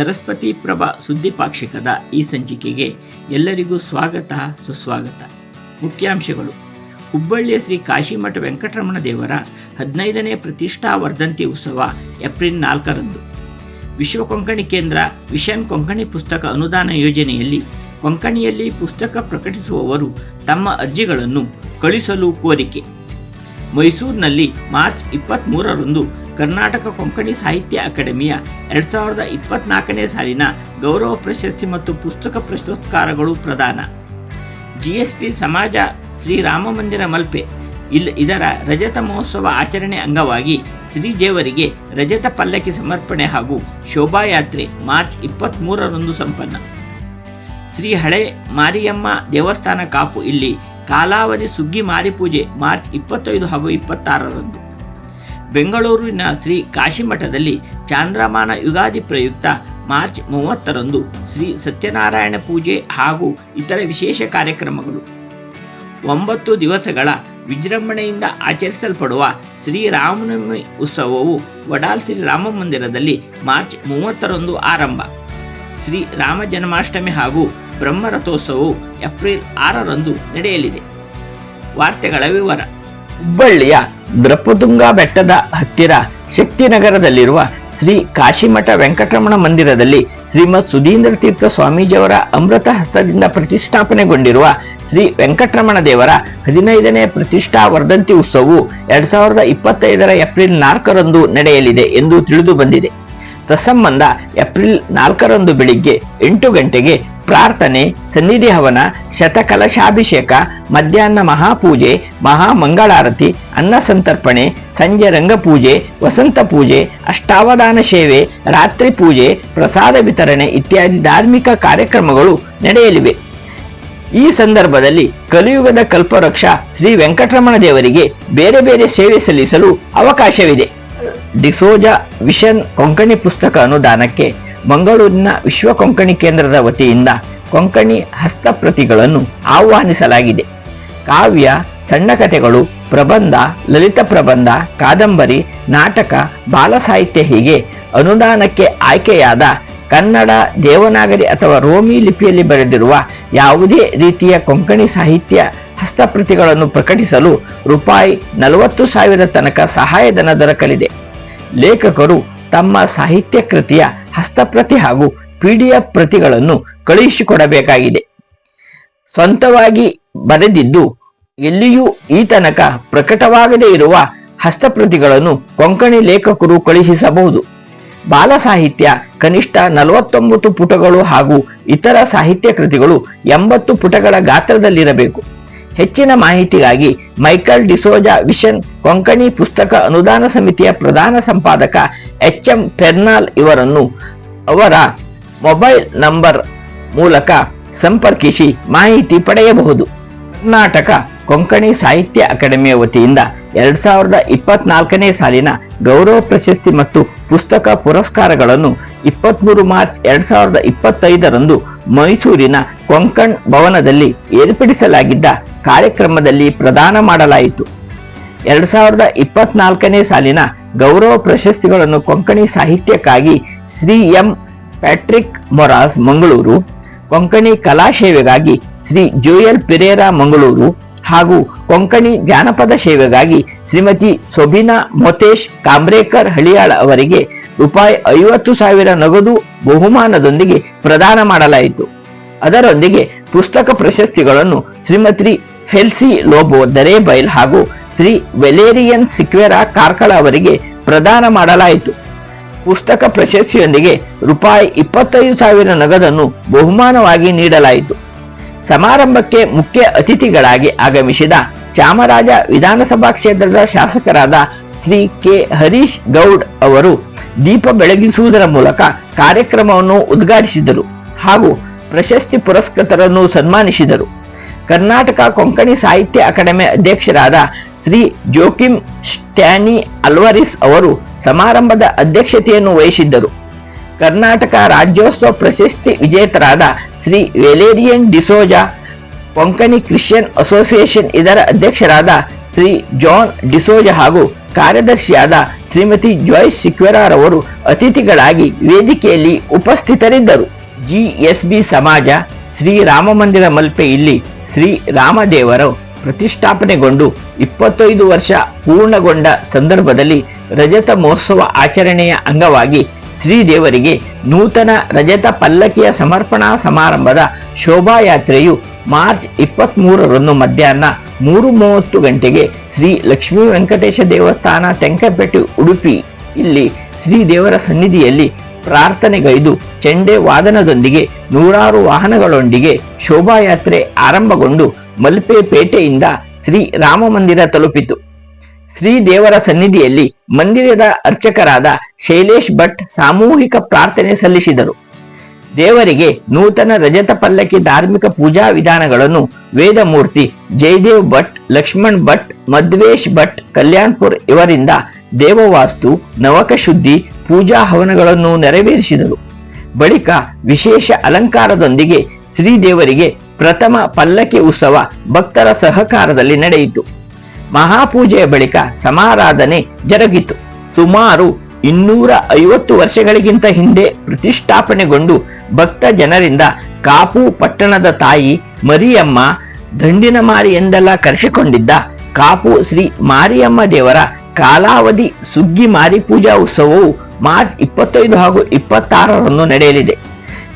ಸರಸ್ವತಿ ಪ್ರಭಾ ಸುದ್ದಿ ಪಾಕ್ಷಿಕದ ಈ ಸಂಚಿಕೆಗೆ ಎಲ್ಲರಿಗೂ ಸ್ವಾಗತ, ಸುಸ್ವಾಗತ. ಮುಖ್ಯಾಂಶಗಳು. ಹುಬ್ಬಳ್ಳಿಯ ಶ್ರೀ ಕಾಶಿಮಠ ವೆಂಕಟರಮಣ ದೇವರ ಹದಿನೈದನೇ ಪ್ರತಿಷ್ಠಾ ವರ್ಧಂತಿ ಉತ್ಸವ ಏಪ್ರಿಲ್ ನಾಲ್ಕರಂದು. ವಿಶ್ವ ಕೊಂಕಣಿ ಕೇಂದ್ರ ವಿಷನ್ ಕೊಂಕಣಿ ಪುಸ್ತಕ ಅನುದಾನ ಯೋಜನೆಯಲ್ಲಿ ಕೊಂಕಣಿಯಲ್ಲಿ ಪುಸ್ತಕ ಪ್ರಕಟಿಸುವವರು ತಮ್ಮ ಅರ್ಜಿಗಳನ್ನು ಕಳಿಸಲು ಕೋರಿಕೆ. ಮೈಸೂರಿನಲ್ಲಿ ಮಾರ್ಚ್ ಇಪ್ಪತ್ತ್ಮೂರರಂದು ಕರ್ನಾಟಕ ಕೊಂಕಣಿ ಸಾಹಿತ್ಯ ಅಕಾಡೆಮಿಯ ಎರಡು ಸಾವಿರದ ಇಪ್ಪತ್ನಾಲ್ಕನೇ ಸಾಲಿನ ಗೌರವ ಪ್ರಶಸ್ತಿ ಮತ್ತು ಪುಸ್ತಕ ಪ್ರಶಸ್ತಕಾರಗಳು ಪ್ರದಾನ. ಜಿಎಸ್ಪಿ ಸಮಾಜ ಶ್ರೀರಾಮ ಮಂದಿರ ಮಲ್ಪೆ. ಇಲ್ ಇದರ ರಜತ ಮಹೋತ್ಸವ ಆಚರಣೆ ಅಂಗವಾಗಿ ಶ್ರೀದೇವರಿಗೆ ರಜತ ಪಲ್ಲಕ್ಕಿ ಸಮರ್ಪಣೆ ಹಾಗೂ ಶೋಭಾಯಾತ್ರೆ ಮಾರ್ಚ್ ಇಪ್ಪತ್ತ್ಮೂರರಂದು ಸಂಪನ್ನ. ಶ್ರೀ ಹಳೆ ಮಾರಿಯಮ್ಮ ದೇವಸ್ಥಾನ ಕಾಪು ಇಲ್ಲಿ ಕಾಲಾವಧಿ ಸುಗ್ಗಿ ಮಾರಿ ಪೂಜೆ ಮಾರ್ಚ್ ಇಪ್ಪತ್ತೈದು ಹಾಗೂ ಇಪ್ಪತ್ತಾರರಂದು. ಬೆಂಗಳೂರಿನ ಶ್ರೀ ಕಾಶಿಮಠದಲ್ಲಿ ಚಾಂದ್ರಮಾನ ಯುಗಾದಿ ಪ್ರಯುಕ್ತ ಮಾರ್ಚ್ ಮೂವತ್ತರಂದು ಶ್ರೀ ಸತ್ಯನಾರಾಯಣ ಪೂಜೆ ಹಾಗೂ ಇತರ ವಿಶೇಷ ಕಾರ್ಯಕ್ರಮಗಳು. ಒಂಬತ್ತು ದಿವಸಗಳ ವಿಜೃಂಭಣೆಯಿಂದ ಆಚರಿಸಲ್ಪಡುವ ಶ್ರೀರಾಮನವಮಿ ಉತ್ಸವವು ವಡಾಲ್ ಶ್ರೀ ರಾಮ ಮಂದಿರದಲ್ಲಿ ಮಾರ್ಚ್ ಮೂವತ್ತರಂದು ಆರಂಭ. ಶ್ರೀ ರಾಮ ಜನ್ಮಾಷ್ಟಮಿ ಹಾಗೂ ಬ್ರಹ್ಮರಥೋತ್ಸವವು ಏಪ್ರಿಲ್ ಆರರಂದು ನಡೆಯಲಿದೆ. ವಾರ್ತೆಗಳ ವಿವರ. ಹುಬ್ಬಳ್ಳಿಯ ದ್ರಪತುಂಗ ಬೆಟ್ಟದ ಹತ್ತಿರ ಶಕ್ತಿನಗರದಲ್ಲಿರುವ ಶ್ರೀ ಕಾಶಿಮಠ ವೆಂಕಟರಮಣ ಮಂದಿರದಲ್ಲಿ ಶ್ರೀಮತ್ ಸುಧೀಂದ್ರ ತೀರ್ಥ ಸ್ವಾಮೀಜಿಯವರ ಅಮೃತ ಹಸ್ತದಿಂದ ಪ್ರತಿಷ್ಠಾಪನೆಗೊಂಡಿರುವ ಶ್ರೀ ವೆಂಕಟರಮಣ ದೇವರ ಹದಿನೈದನೇ ಪ್ರತಿಷ್ಠಾ ವರ್ಧಂತಿ ಉತ್ಸವವು ಎರಡ್ ಸಾವಿರದ ಇಪ್ಪತ್ತೈದರ ಏಪ್ರಿಲ್ ನಾಲ್ಕರಂದು ನಡೆಯಲಿದೆ ಎಂದು ತಿಳಿದು ಬಂದಿದೆ. ತತ್ಸಂಬಂಧ ಏಪ್ರಿಲ್ ನಾಲ್ಕರಂದು ಬೆಳಿಗ್ಗೆ ಎಂಟು ಗಂಟೆಗೆ ಪ್ರಾರ್ಥನೆ ಸನ್ನಿಧಿ ಹವನ ಶತಕಲಶಾಭಿಷೇಕ, ಮಧ್ಯಾಹ್ನ ಮಹಾಪೂಜೆ, ಮಹಾಮಂಗಳಾರತಿ, ಅನ್ನ ಸಂತರ್ಪಣೆ, ಸಂಜೆ ರಂಗಪೂಜೆ ವಸಂತ ಪೂಜೆ, ಅಷ್ಟಾವಧಾನ ಸೇವೆ, ರಾತ್ರಿ ಪೂಜೆ, ಪ್ರಸಾದ ವಿತರಣೆ ಇತ್ಯಾದಿ ಧಾರ್ಮಿಕ ಕಾರ್ಯಕ್ರಮಗಳು ನಡೆಯಲಿವೆ. ಈ ಸಂದರ್ಭದಲ್ಲಿ ಕಲಿಯುಗದ ಕಲ್ಪವೃಕ್ಷ ಶ್ರೀ ವೆಂಕಟರಮಣ ದೇವರಿಗೆ ಬೇರೆ ಬೇರೆ ಸೇವೆ ಸಲ್ಲಿಸಲು ಅವಕಾಶವಿದೆ. ಡಿಸೋಜ ವಿಷನ್ ಕೊಂಕಣಿ ಪುಸ್ತಕ ಅನುದಾನಕ್ಕೆ ಮಂಗಳೂರಿನ ವಿಶ್ವ ಕೊಂಕಣಿ ಕೇಂದ್ರದ ವತಿಯಿಂದ ಕೊಂಕಣಿ ಹಸ್ತಪ್ರತಿಗಳನ್ನು ಆಹ್ವಾನಿಸಲಾಗಿದೆ. ಕಾವ್ಯ, ಸಣ್ಣ ಕಥೆಗಳು, ಪ್ರಬಂಧ, ಲಲಿತ ಪ್ರಬಂಧ, ಕಾದಂಬರಿ, ನಾಟಕ, ಬಾಲ ಸಾಹಿತ್ಯ ಹೀಗೆ ಅನುದಾನಕ್ಕೆ ಆಯ್ಕೆಯಾದ ಕನ್ನಡ ದೇವನಾಗರಿ ಅಥವಾ ರೋಮಿ ಲಿಪಿಯಲ್ಲಿ ಬರೆದಿರುವ ಯಾವುದೇ ರೀತಿಯ ಕೊಂಕಣಿ ಸಾಹಿತ್ಯ ಹಸ್ತಪ್ರತಿಗಳನ್ನು ಪ್ರಕಟಿಸಲು ರೂಪಾಯಿ ನಲವತ್ತು ಸಾವಿರ ತನಕ ಸಹಾಯಧನ ದೊರಕಲಿದೆ. ಲೇಖಕರು ತಮ್ಮ ಸಾಹಿತ್ಯ ಕೃತಿಯ ಹಸ್ತಪ್ರತಿ ಹಾಗೂ ಪಿಡಿಎಫ್ ಪ್ರತಿಗಳನ್ನು ಕಳುಹಿಸಿಕೊಡಬೇಕಾಗಿದೆ. ಸ್ವಂತವಾಗಿ ಬರೆದಿದ್ದು ಎಲ್ಲಿಯೂ ಈ ತನಕ ಪ್ರಕಟವಾಗದೇ ಇರುವ ಹಸ್ತಪ್ರತಿಗಳನ್ನು ಕೊಂಕಣಿ ಲೇಖಕರು ಕಳುಹಿಸಬಹುದು. ಬಾಲ ಸಾಹಿತ್ಯ ಕನಿಷ್ಠ ನಲವತ್ತೊಂಬತ್ತು ಪುಟಗಳು ಹಾಗೂ ಇತರ ಸಾಹಿತ್ಯ ಕೃತಿಗಳು ಎಂಬತ್ತು ಪುಟಗಳ ಗಾತ್ರದಲ್ಲಿರಬೇಕು. ಹೆಚ್ಚಿನ ಮಾಹಿತಿಗಾಗಿ ಮೈಕಲ್ ಡಿಸೋಜಾ ವಿಷನ್ ಕೊಂಕಣಿ ಪುಸ್ತಕ ಅನುದಾನ ಸಮಿತಿಯ ಪ್ರಧಾನ ಸಂಪಾದಕ ಎಚ್ ಎಂ ಪೆರ್ನಾಲ್ ಇವರನ್ನು ಅವರ ಮೊಬೈಲ್ ನಂಬರ್ ಮೂಲಕ ಸಂಪರ್ಕಿಸಿ ಮಾಹಿತಿ ಪಡೆಯಬಹುದು. ಕರ್ನಾಟಕ ಕೊಂಕಣಿ ಸಾಹಿತ್ಯ ಅಕಾಡೆಮಿಯ ವತಿಯಿಂದ ಎರಡ್ ಸಾವಿರದ ಇಪ್ಪತ್ನಾಲ್ಕನೇ ಸಾಲಿನ ಗೌರವ ಪ್ರಶಸ್ತಿ ಮತ್ತು ಪುಸ್ತಕ ಪುರಸ್ಕಾರಗಳನ್ನು ಇಪ್ಪತ್ಮೂರು ಮಾರ್ಚ್ ಎರಡ್ ಸಾವಿರದ ಇಪ್ಪತ್ತೈದರಂದು ಮೈಸೂರಿನ ಕೊಂಕಣ್ ಭವನದಲ್ಲಿ ಏರ್ಪಡಿಸಲಾಗಿದ್ದ ಕಾರ್ಯಕ್ರಮದಲ್ಲಿ ಪ್ರದಾನ ಮಾಡಲಾಯಿತು. ಎರಡ್ ಸಾವಿರದ ಇಪ್ಪತ್ನಾಲ್ಕನೇ ಸಾಲಿನ ಗೌರವ ಪ್ರಶಸ್ತಿಗಳನ್ನು ಕೊಂಕಣಿ ಸಾಹಿತ್ಯಕ್ಕಾಗಿ ಶ್ರೀ ಎಂ ಪ್ಯಾಟ್ರಿಕ್ ಮೊರಾಸ್ ಮಂಗಳೂರು, ಕೊಂಕಣಿ ಕಲಾಸೇವೆಗಾಗಿ ಶ್ರೀ ಜೋಯಲ್ ಪೆರೇರಾ ಮಂಗಳೂರು ಹಾಗೂ ಕೊಂಕಣಿ ಜಾನಪದ ಸೇವೆಗಾಗಿ ಶ್ರೀಮತಿ ಸೊಬಿನಾ ಮೊತೇಶ್ ಕಾಂಬ್ರೇಕರ್ ಹಳಿಯಾಳ ಅವರಿಗೆ ರೂಪಾಯಿ ಐವತ್ತು ಸಾವಿರ ನಗದು ಬಹುಮಾನದೊಂದಿಗೆ ಪ್ರದಾನ ಮಾಡಲಾಯಿತು. ಅದರೊಂದಿಗೆ ಪುಸ್ತಕ ಪ್ರಶಸ್ತಿಗಳನ್ನು ಶ್ರೀಮತಿ ಫೆಲ್ಸಿ ಲೋಬೋ ದರೇಬೈಲ್ ಹಾಗೂ ಶ್ರೀ ವೆಲೇರಿಯನ್ ಸಿಕ್ವೆರಾ ಕಾರ್ಕಳ ಅವರಿಗೆ ಪ್ರದಾನ ಮಾಡಲಾಯಿತು. ಪುಸ್ತಕ ಪ್ರಶಸ್ತಿಯೊಂದಿಗೆ ರೂಪಾಯಿ ಇಪ್ಪತ್ತೈದು ಸಾವಿರ ನಗದನ್ನು ಬಹುಮಾನವಾಗಿ ನೀಡಲಾಯಿತು. ಸಮಾರಂಭಕ್ಕೆ ಮುಖ್ಯ ಅತಿಥಿಗಳಾಗಿ ಆಗಮಿಸಿದ ಚಾಮರಾಜ ವಿಧಾನಸಭಾ ಕ್ಷೇತ್ರದ ಶಾಸಕರಾದ ಶ್ರೀ ಕೆ ಹರೀಶ್ ಗೌಡ್ ಅವರು ದೀಪ ಬೆಳಗಿಸುವುದರ ಮೂಲಕ ಕಾರ್ಯಕ್ರಮವನ್ನು ಉದ್ಘಾಟಿಸಿದರು ಹಾಗೂ ಪ್ರಶಸ್ತಿ ಪುರಸ್ಕೃತರನ್ನು ಸನ್ಮಾನಿಸಿದರು. ಕರ್ನಾಟಕ ಕೊಂಕಣಿ ಸಾಹಿತ್ಯ ಅಕಾಡೆಮಿ ಅಧ್ಯಕ್ಷರಾದ ಶ್ರೀ ಜೋಕಿಮ್ ಸ್ಟ್ಯಾನಿ ಅಲ್ವರಿಸ್ ಅವರು ಸಮಾರಂಭದ ಅಧ್ಯಕ್ಷತೆಯನ್ನು ವಹಿಸಿದ್ದರು. ಕರ್ನಾಟಕ ರಾಜ್ಯೋತ್ಸವ ಪ್ರಶಸ್ತಿ ವಿಜೇತರಾದ Shri Valerian D'Souza Konkani Christian association ಇದರ ಅಧ್ಯಕ್ಷರಾದ ಶ್ರೀ ಜಾನ್ ಡಿಸೋಜ ಹಾಗೂ ಕಾರ್ಯದರ್ಶಿಯಾದ ಶ್ರೀಮತಿ ಜಾಯ್ಸ್ ಸಿಕ್ವೆರಾರವರು ಅತಿಥಿಗಳಾಗಿ ವೇದಿಕೆಯಲ್ಲಿ ಉಪಸ್ಥಿತರಿದ್ದರು. ಜಿಎಸ್ಬಿ ಸಮಾಜ, ಶ್ರೀ ರಾಮ ಮಂದಿರ ಮಲ್ಪೆ ಇಲ್ಲಿ ಶ್ರೀ ರಾಮದೇವರು ಪ್ರತಿಷ್ಠಾಪನೆಗೊಂಡು ಇಪ್ಪತ್ತೈದು ವರ್ಷ ಪೂರ್ಣಗೊಂಡ ಸಂದರ್ಭದಲ್ಲಿ ರಜತ ಮಹೋತ್ಸವ ಆಚರಣೆಯ ಅಂಗವಾಗಿ ಶ್ರೀದೇವರಿಗೆ ನೂತನ ರಜತ ಪಲ್ಲಕ್ಕಿಯ ಸಮರ್ಪಣಾ ಸಮಾರಂಭದ ಶೋಭಾಯಾತ್ರೆಯು ಮಾರ್ಚ್ ಇಪ್ಪತ್ತ್ ಮೂರರಂದು ಮಧ್ಯಾಹ್ನ ಮೂರು ಮೂವತ್ತು ಗಂಟೆಗೆ ಶ್ರೀ ಲಕ್ಷ್ಮೀ ವೆಂಕಟೇಶ ದೇವಸ್ಥಾನ ತೆಂಕಪೇಟೆ ಉಡುಪಿ ಇಲ್ಲಿ ಶ್ರೀದೇವರ ಸನ್ನಿಧಿಯಲ್ಲಿ ಪ್ರಾರ್ಥನೆಗೈದು ಚೆಂಡೆ ವಾದನದೊಂದಿಗೆ ನೂರಾರು ವಾಹನಗಳೊಂದಿಗೆ ಶೋಭಾಯಾತ್ರೆ ಆರಂಭಗೊಂಡು ಮಲ್ಪೆ ಪೇಟೆಯಿಂದ ಶ್ರೀ ರಾಮ ಮಂದಿರ ತಲುಪಿತು. ಶ್ರೀ ದೇವರ ಸನ್ನಿಧಿಯಲ್ಲಿ ಮಂದಿರದ ಅರ್ಚಕರಾದ ಶೈಲೇಶ್ ಭಟ್ ಸಾಮೂಹಿಕ ಪ್ರಾರ್ಥನೆ ಸಲ್ಲಿಸಿದರು. ದೇವರಿಗೆ ನೂತನ ರಜತ ಪಲ್ಲಕ್ಕಿ ಧಾರ್ಮಿಕ ಪೂಜಾ ವಿಧಾನಗಳನ್ನು ವೇದಮೂರ್ತಿ ಜಯದೇವ್ ಭಟ್, ಲಕ್ಷ್ಮಣ್ ಭಟ್ ಮಧ್ವೇಶ್ ಭಟ್, ಕಲ್ಯಾಣ್ಪುರ್ ಇವರಿಂದ ದೇವವಾಸ್ತು ನವಕ ಶುದ್ಧಿ ಪೂಜಾ ಹವನಗಳನ್ನು ನೆರವೇರಿಸಿದರು. ಬಳಿಕ ವಿಶೇಷ ಅಲಂಕಾರದೊಂದಿಗೆ ಶ್ರೀದೇವರಿಗೆ ಪ್ರಥಮ ಪಲ್ಲಕ್ಕಿ ಉತ್ಸವ ಭಕ್ತರ ಸಹಕಾರದಲ್ಲಿ ನಡೆಯಿತು. ಮಹಾಪೂಜೆಯ ಬಳಿಕ ಸಮಾರಾಧನೆ ಜರುಗಿತು. ಸುಮಾರು ಇನ್ನೂರ ಐವತ್ತು ವರ್ಷಗಳಿಗಿಂತ ಹಿಂದೆ ಪ್ರತಿಷ್ಠಾಪನೆಗೊಂಡು ಭಕ್ತ ಜನರಿಂದ ಕಾಪು ಪಟ್ಟಣದ ತಾಯಿ ಮರಿಯಮ್ಮ ದಂಡಿನ ಮಾರಿ ಎಂದೆಲ್ಲ ಕರೆಸಿಕೊಂಡಿದ್ದ ಕಾಪು ಶ್ರೀ ಮಾರಿಯಮ್ಮ ದೇವರ ಕಾಲಾವಧಿ ಸುಗ್ಗಿ ಮಾರಿ ಪೂಜಾ ಉತ್ಸವವು ಮಾರ್ಚ್ ಇಪ್ಪತ್ತೈದು ಹಾಗೂ ಇಪ್ಪತ್ತಾರರಂದು ನಡೆಯಲಿದೆ.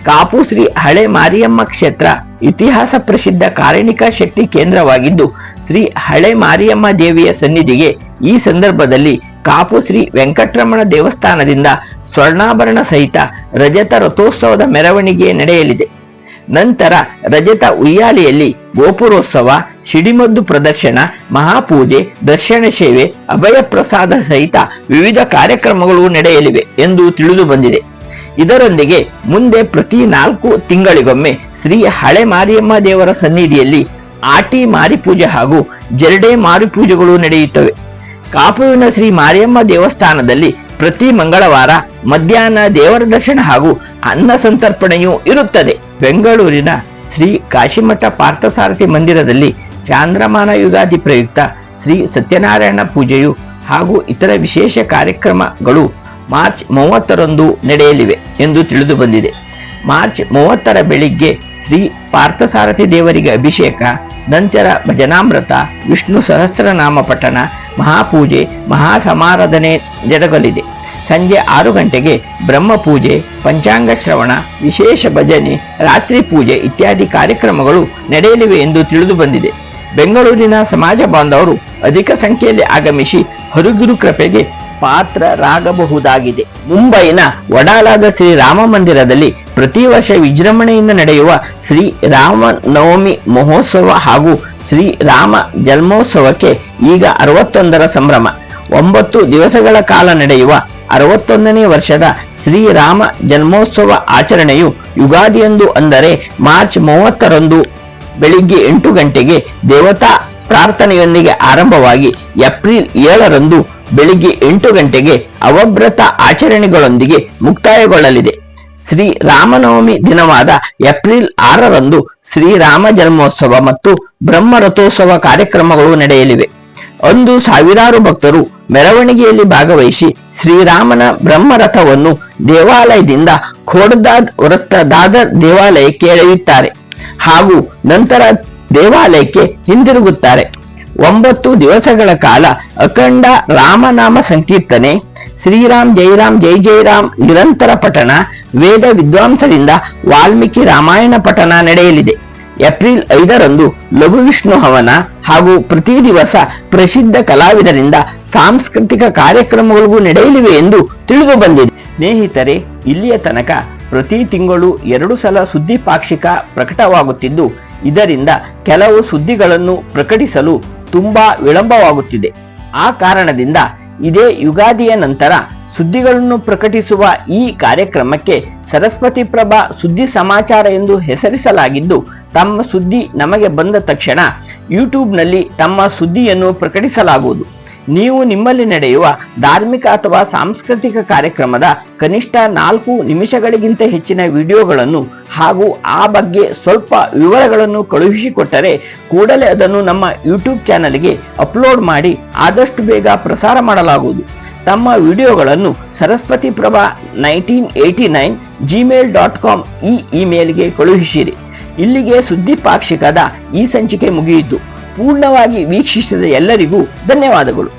ಕಾಪು ಶ್ರೀ ಹಳೆ ಮಾರಿಯಮ್ಮ ಕ್ಷೇತ್ರ ಇತಿಹಾಸ ಪ್ರಸಿದ್ಧ ಕಾರಣಿಕ ಶಕ್ತಿ ಕೇಂದ್ರವಾಗಿದ್ದು ಶ್ರೀ ಹಳೆ ಮಾರಿಯಮ್ಮ ದೇವಿಯ ಸನ್ನಿಧಿಗೆ ಈ ಸಂದರ್ಭದಲ್ಲಿ ಕಾಪು ಶ್ರೀ ವೆಂಕಟರಮಣ ದೇವಸ್ಥಾನದಿಂದ ಸ್ವರ್ಣಾಭರಣ ಸಹಿತ ರಜತ ರಥೋತ್ಸವದ ಮೆರವಣಿಗೆ ನಡೆಯಲಿದೆ. ನಂತರ ರಜತ ಉಯ್ಯಾಲೆಯಲ್ಲಿ ಗೋಪುರೋತ್ಸವ ಸಿಡಿಮದ್ದು ಪ್ರದರ್ಶನ, ಮಹಾಪೂಜೆ, ದರ್ಶನ ಸೇವೆ ಅಭಯ ಪ್ರಸಾದ ಸಹಿತ ವಿವಿಧ ಕಾರ್ಯಕ್ರಮಗಳು ನಡೆಯಲಿವೆ ಎಂದು ತಿಳಿದು ಬಂದಿದೆ. ಇದರೊಂದಿಗೆ ಮುಂದೆ ಪ್ರತಿ ನಾಲ್ಕು ತಿಂಗಳಿಗೊಮ್ಮೆ ಶ್ರೀ ಹಳೆ ಮಾರಿಯಮ್ಮ ದೇವರ ಸನ್ನಿಧಿಯಲ್ಲಿ ಆಟಿ ಮಾರಿಪೂಜೆ ಹಾಗೂ ಜರಡೆ ಮಾರಿಪೂಜೆಗಳು ನಡೆಯುತ್ತವೆ. ಕಾಪುವಿನ ಶ್ರೀ ಮಾರಿಯಮ್ಮ ದೇವಸ್ಥಾನದಲ್ಲಿ ಪ್ರತಿ ಮಂಗಳವಾರ ಮಧ್ಯಾಹ್ನ ದೇವರ ದರ್ಶನ ಹಾಗೂ ಅನ್ನ ಸಂತರ್ಪಣೆಯೂ ಇರುತ್ತದೆ. ಬೆಂಗಳೂರಿನ ಶ್ರೀ ಕಾಶಿಮಠ ಪಾರ್ಥಸಾರಥಿ ಮಂದಿರದಲ್ಲಿ ಚಾಂದ್ರಮಾನ ಯುಗಾದಿ ಪ್ರಯುಕ್ತ ಶ್ರೀ ಸತ್ಯನಾರಾಯಣ ಪೂಜೆಯು ಹಾಗೂ ಇತರ ವಿಶೇಷ ಕಾರ್ಯಕ್ರಮಗಳು ಮಾರ್ಚ್ ಮೂವತ್ತರಂದು ನಡೆಯಲಿವೆ ಎಂದು ತಿಳಿದು ಬಂದಿದೆ. ಮಾರ್ಚ್ ಮೂವತ್ತರ ಬೆಳಿಗ್ಗೆ ಶ್ರೀ ಪಾರ್ಥಸಾರಥಿ ದೇವರಿಗೆ ಅಭಿಷೇಕ, ನಂತರ ಭಜನಾಮೃತ, ವಿಷ್ಣು ಸಹಸ್ರನಾಮ ಪಠಣ, ಮಹಾಪೂಜೆ, ಮಹಾಸಮಾರಾಧನೆ ಜರುಗಲಿದೆ. ಸಂಜೆ ಆರು ಗಂಟೆಗೆ ಬ್ರಹ್ಮ ಪೂಜೆ, ಪಂಚಾಂಗ ಶ್ರವಣ, ವಿಶೇಷ ಭಜನೆ, ರಾತ್ರಿ ಪೂಜೆ ಇತ್ಯಾದಿ ಕಾರ್ಯಕ್ರಮಗಳು ನಡೆಯಲಿವೆ ಎಂದು ತಿಳಿದು ಬಂದಿದೆ. ಬೆಂಗಳೂರಿನ ಸಮಾಜ ಬಾಂಧವರು ಅಧಿಕ ಸಂಖ್ಯೆಯಲ್ಲಿ ಆಗಮಿಸಿ ಹರುಗಿರು ಕೃಪೆಗೆ ಪಾತ್ರರಾಗಬಹುದಾಗಿದೆ. ಮುಂಬೈನ ವಡಾಲಾದ ಶ್ರೀ ರಾಮ ಮಂದಿರದಲ್ಲಿ ಪ್ರತಿ ವರ್ಷ ವಿಜೃಂಭಣೆಯಿಂದ ನಡೆಯುವ ಶ್ರೀ ರಾಮನವಮಿ ಮಹೋತ್ಸವ ಹಾಗೂ ಶ್ರೀ ರಾಮ ಜನ್ಮೋತ್ಸವಕ್ಕೆ ಈಗ ಅರವತ್ತೊಂದರ ಸಂಭ್ರಮ. ಒಂಬತ್ತು ದಿವಸಗಳ ಕಾಲ ನಡೆಯುವ ಅರವತ್ತೊಂದನೇ ವರ್ಷದ ಶ್ರೀರಾಮ ಜನ್ಮೋತ್ಸವ ಆಚರಣೆಯು ಯುಗಾದಿಯಂದು ಅಂದರೆ ಮಾರ್ಚ್ ಮೂವತ್ತರಂದು ಬೆಳಿಗ್ಗೆ ಎಂಟು ಗಂಟೆಗೆ ದೇವತಾ ಪ್ರಾರ್ಥನೆಯೊಂದಿಗೆ ಆರಂಭವಾಗಿ ಏಪ್ರಿಲ್ ಏಳರಂದು ಬೆಳಿಗ್ಗೆ ಎಂಟು ಗಂಟೆಗೆ ಅವಭ್ರತ ಆಚರಣೆಗಳೊಂದಿಗೆ ಮುಕ್ತಾಯಗೊಳ್ಳಲಿದೆ. ಶ್ರೀ ರಾಮನವಮಿ ದಿನವಾದ ಏಪ್ರಿಲ್ ಆರರಂದು ಶ್ರೀರಾಮ ಜನ್ಮೋತ್ಸವ ಮತ್ತು ಬ್ರಹ್ಮ ರಥೋತ್ಸವ ಕಾರ್ಯಕ್ರಮಗಳು ನಡೆಯಲಿವೆ. ಅಂದು ಸಾವಿರಾರು ಭಕ್ತರು ಮೆರವಣಿಗೆಯಲ್ಲಿ ಭಾಗವಹಿಸಿ ಶ್ರೀರಾಮನ ಬ್ರಹ್ಮರಥವನ್ನು ದೇವಾಲಯದಿಂದ ಖೋಡ್ದಾದ್ ವೃತ್ತ ದಾದರ್ ದೇವಾಲಯಕ್ಕೆ ಎಳೆಯುತ್ತಾರೆ ಹಾಗೂ ನಂತರ ದೇವಾಲಯಕ್ಕೆ ಹಿಂದಿರುಗುತ್ತಾರೆ. ಒಂಬತ್ತು ದಿವಸಗಳ ಕಾಲ ಅಖಂಡ ರಾಮನಾಮ ಸಂಕೀರ್ತನೆ, ಶ್ರೀರಾಮ್ ಜೈರಾಮ್ ಜೈ ಜೈರಾಮ್ ನಿರಂತರ ಪಠಣ, ವೇದ ವಿದ್ವಾಂಸರಿಂದ ವಾಲ್ಮೀಕಿ ರಾಮಾಯಣ ಪಠಣ ನಡೆಯಲಿದೆ. ಏಪ್ರಿಲ್ ಐದರಂದು ಲಘು ವಿಷ್ಣು ಹವನ ಹಾಗೂ ಪ್ರತಿ ದಿವಸ ಪ್ರಸಿದ್ಧ ಕಲಾವಿದರಿಂದ ಸಾಂಸ್ಕೃತಿಕ ಕಾರ್ಯಕ್ರಮಗಳಿಗೂ ನಡೆಯಲಿವೆ ಎಂದು ತಿಳಿದು ಬಂದಿದೆ. ಸ್ನೇಹಿತರೆ, ಇಲ್ಲಿಯ ತನಕ ಪ್ರತಿ ತಿಂಗಳು ಎರಡು ಸಲ ಸುದ್ದಿ ಪಾಕ್ಷಿಕ ಪ್ರಕಟವಾಗುತ್ತಿದ್ದು, ಇದರಿಂದ ಕೆಲವು ಸುದ್ದಿಗಳನ್ನು ಪ್ರಕಟಿಸಲು ತುಂಬಾ ವಿಳಂಬವಾಗುತ್ತಿದೆ. ಆ ಕಾರಣದಿಂದ ಇದೇ ಯುಗಾದಿಯ ನಂತರ ಸುದ್ದಿಗಳನ್ನು ಪ್ರಕಟಿಸುವ ಈ ಕಾರ್ಯಕ್ರಮಕ್ಕೆ ಸರಸ್ವತಿ ಪ್ರಭಾ ಸುದ್ದಿ ಸಮಾಚಾರ ಎಂದು ಹೆಸರಿಸಲಾಗಿದ್ದು, ತಮ್ಮ ಸುದ್ದಿ ನಮಗೆ ಬಂದ ತಕ್ಷಣ ಯೂಟ್ಯೂಬ್ನಲ್ಲಿ ತಮ್ಮ ಸುದ್ದಿಯನ್ನು ಪ್ರಕಟಿಸಲಾಗುವುದು. ನೀವು ನಿಮ್ಮಲ್ಲಿ ನಡೆಯುವ ಧಾರ್ಮಿಕ ಅಥವಾ ಸಾಂಸ್ಕೃತಿಕ ಕಾರ್ಯಕ್ರಮದ ಕನಿಷ್ಠ ನಾಲ್ಕು ನಿಮಿಷಗಳಿಗಿಂತ ಹೆಚ್ಚಿನ ವಿಡಿಯೋಗಳನ್ನು ಹಾಗೂ ಆ ಬಗ್ಗೆ ಸ್ವಲ್ಪ ವಿವರಗಳನ್ನು ಕಳುಹಿಸಿಕೊಟ್ಟರೆ ಕೂಡಲೇ ಅದನ್ನು ನಮ್ಮ ಯೂಟ್ಯೂಬ್ ಚಾನಲ್ಗೆ ಅಪ್ಲೋಡ್ ಮಾಡಿ ಆದಷ್ಟು ಬೇಗ ಪ್ರಸಾರ ಮಾಡಲಾಗುವುದು. ತಮ್ಮ ವಿಡಿಯೋಗಳನ್ನು Saraswati Prabha nineteen eighty nine Gmail dot com ಈ ಇಮೇಲ್ಗೆ ಕಳುಹಿಸಿರಿ. ಇಲ್ಲಿಗೆ ಸುದ್ದಿ ಪಾಕ್ಷಿಕದ ಈ ಸಂಚಿಕೆ ಮುಗಿಯಿತು. ಪೂರ್ಣವಾಗಿ ವೀಕ್ಷಿಸಿದ ಎಲ್ಲರಿಗೂ ಧನ್ಯವಾದಗಳು.